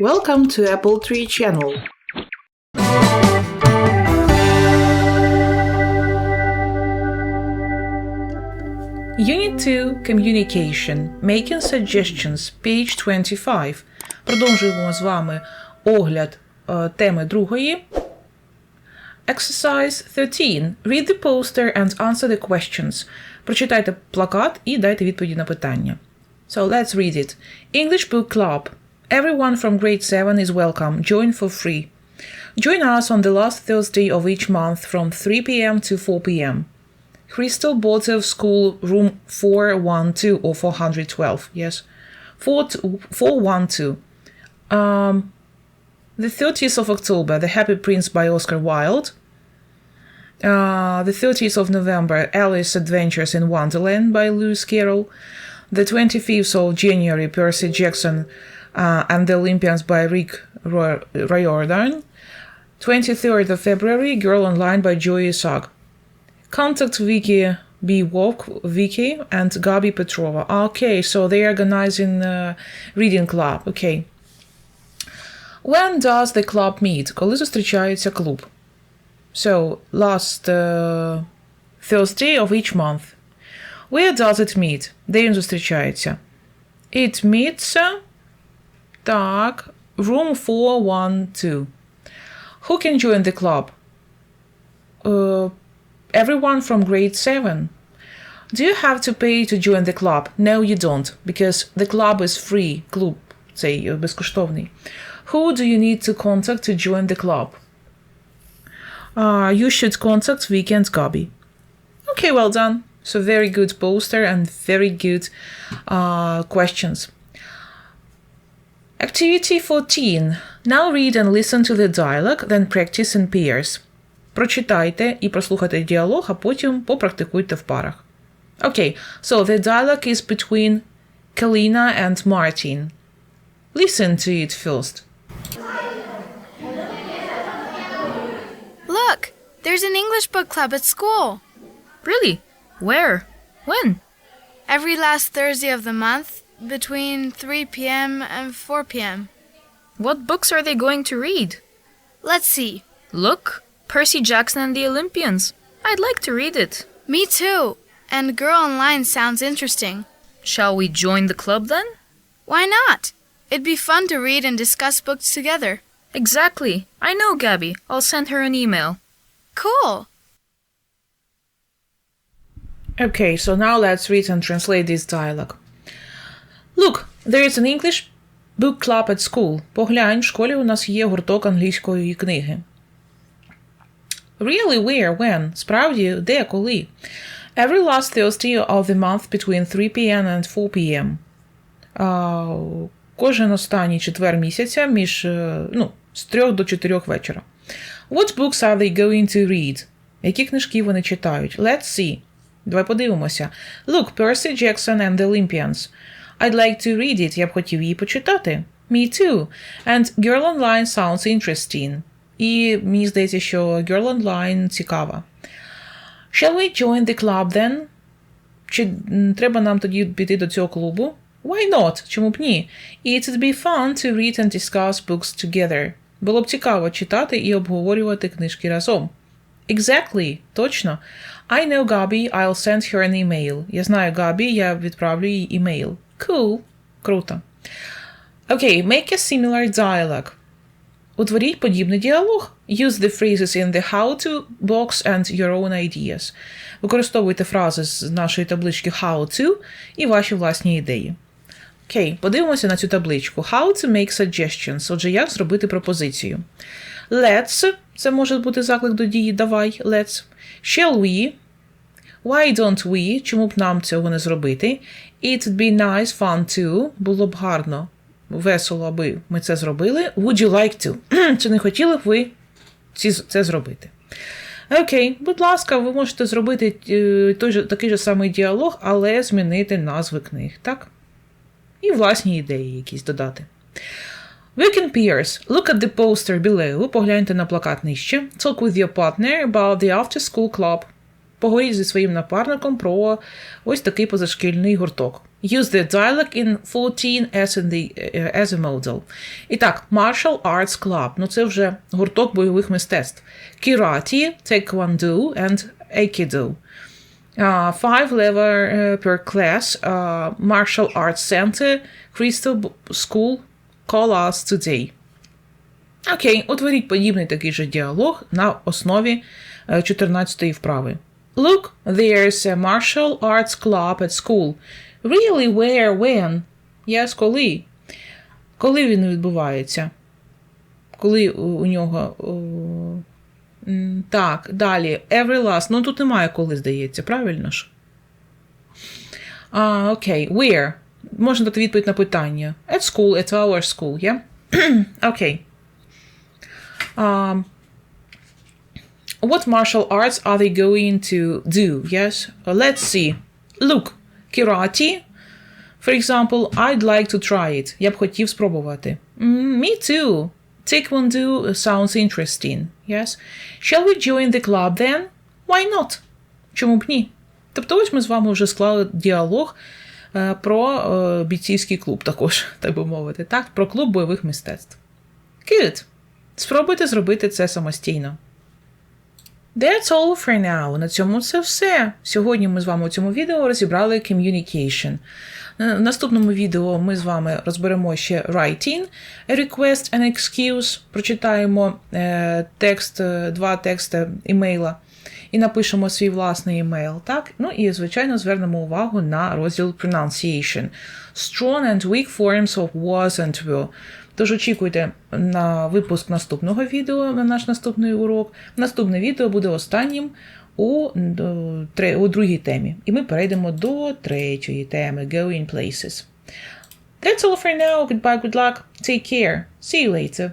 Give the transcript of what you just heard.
Welcome to Apple Tree Channel. Unit 2 Communication Making Suggestions Page 25. Продовжуємо з вами огляд е, теми другої. Exercise 13. Read the poster and answer the questions. Прочитайте плакат і дайте відповіді на питання. So let's read it. English Book Club. Everyone from grade 7 is welcome. Join for free. Join us on the last Thursday of each month from 3 p.m. to 4 p.m. Crystal Bottle School Room 412 or 412. Yes. 4 412. Um, the 30th of October, The Happy Prince by Oscar Wilde. Uh, the 30th of November, Alice Adventures in Wonderland by Lewis Carroll. The 25th of January, Percy Jackson uh, and the Olympians by Rick Roy- Riordan. 23rd of February, Girl Online by Joy Isaac. Contact Vicky B. Walk, Vicky, and Gabi Petrova. Okay, so they are organizing a reading club. Okay. When does the club meet? Коли зустрічається клуб? So, last uh, Thursday of each month. Where does it meet? Де він зустрічається? It meets, uh, так, room 412. Who can join the club? Uh, everyone from grade 7. Do you have to pay to join the club? No, you don't, because the club is free. Клуб цей е, безкоштовний. Who do you need to contact to join the club? Uh, you should contact Weekend Gabi. Okay, well done. So very good poster and very good uh, questions. Activity 14. Now read and listen to the dialogue, then practice in pairs. Прочитайте і прослухайте діалог, а потім попрактикуйте в парах. Okay, so the dialogue is between Kalina and Martin. Listen to it first. Look, there's an English book club at school. Really? Where? When? Every last Thursday of the month between 3 p.m. and 4 p.m. What books are they going to read? Let's see. Look, Percy Jackson and the Olympians. I'd like to read it. Me too. And Girl Online sounds interesting. Shall we join the club then? Why not? It'd be fun to read and discuss books together. Exactly. I know Gabby. I'll send her an email. Cool. Okay, so now let's read and translate this dialogue. Look, there is an English book club at school. Поглянь, в школі у нас є гурток англійської книги. Really, where, when? Справді, де, коли? Every last Thursday of the month between 3 p.m. and 4 p.m. А, кожен останній четвер місяця між, е, ну, з 3 до 4 вечора. What books are they going to read? Які книжки вони читають? Let's see. Давай подивимося. Look, Percy Jackson and the Olympians. I'd like to read it. Я б хотів її почитати. Me too. And Girl Online sounds interesting. І мені здається, що Girl Online цікава. Shall we join the club then? Чи м, треба нам тоді піти до цього клубу? Why not? Чому б ні? It would be fun to read and discuss books together. Було б цікаво читати і обговорювати книжки разом. Exactly, точно. I know Gabi, I'll send her an email. Я знаю Габі, я відправлю їй імейл. Cool. Круто. Okay, make a similar dialogue. Утворіть подібний діалог. Use the phrases in the how-to box and your own ideas. Використовуйте фрази з нашої таблички how to і ваші власні ідеї. Окей, подивимося на цю табличку. How to make suggestions. Отже, як зробити пропозицію. Let's це може бути заклик до дії. Давай, let's. Shall we? Why don't we? Чому б нам цього не зробити? It'd be nice fun to. Було б гарно, весело, аби ми це зробили. Would you like to? Чи не хотіли б ви це зробити? Окей, будь ласка, ви можете зробити е, той же, такий же самий діалог, але змінити назви книг, так? І власні ідеї якісь додати. Weekend peers, look at the poster below. Погляньте на плакат нижче. Talk with your partner about the after-school club. Поговоріть зі своїм напарником про ось такий позашкільний гурток. Use the dialect in 14 as in the е, as a model. І так, Martial Arts Club. Ну це вже гурток бойових мистецтв. Kirati, Taekwondo and Aikido. Uh, five level uh, per class. Uh, martial Arts Center, Crystal School. Call us today. Окей, утворіть подібний такий же діалог на основі 14-ї вправи. Look, there's a martial arts club at school. Really, where, when? Yes, коли? Коли він відбувається? Коли у, нього. так, далі. Every last. Ну тут немає коли, здається, правильно ж? А, окей. Where? Можна дати відповідь на питання. At school, at our school, yeah? Окей. Um, what martial arts are they going to do? Yes, Uh, let's see. Look, karate. For example, I'd like to try it. Я б хотів спробувати. Mm, me too. Taekwondo sounds interesting. Yes. Shall we join the club then? Why not? Чому б ні? Тобто, ось ми з вами вже склали діалог е, про е, бійцівський клуб, також, так би мовити, так? Про клуб бойових мистецтв. Good. Спробуйте зробити це самостійно. That's all for now. На цьому це все. Сьогодні ми з вами у цьому відео розібрали communication. В наступному відео ми з вами розберемо ще writing, request and excuse. Прочитаємо е, текст, е, два тексти імейла і напишемо свій власний імейл. Так? Ну і, звичайно, звернемо увагу на розділ pronunciation. Strong and weak forms of was and were. Тож очікуйте на випуск наступного відео, на наш наступний урок. Наступне відео буде останнім у, у другій темі. І ми перейдемо до третьої теми Going Places. That's all for now. Goodbye, good luck. Take care. See you later.